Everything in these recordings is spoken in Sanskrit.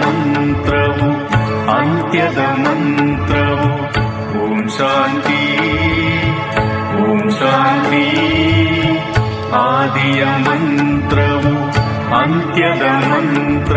ಮಂತ್ರವು ಅಂತ್ಯದ ಮಂತ್ರವು ಓಂ ಶಾಂತಿ ಓಂ ಶಾಂತಿ ಆದಿಯ ಮಂತ್ರವು ಅಂತ್ಯದ ಮಂತ್ರ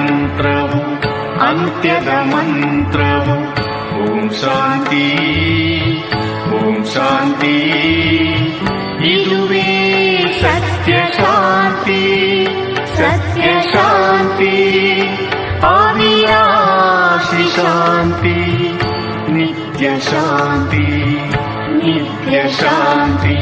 मन्त्र अन्त्यदमन्त्र ॐ शान्ति ॐ शान्ति। इरु सत्यशान्ति सत्यशान्ति। आविराशिशान्ति नित्यशान्ति नित्यशान्ति।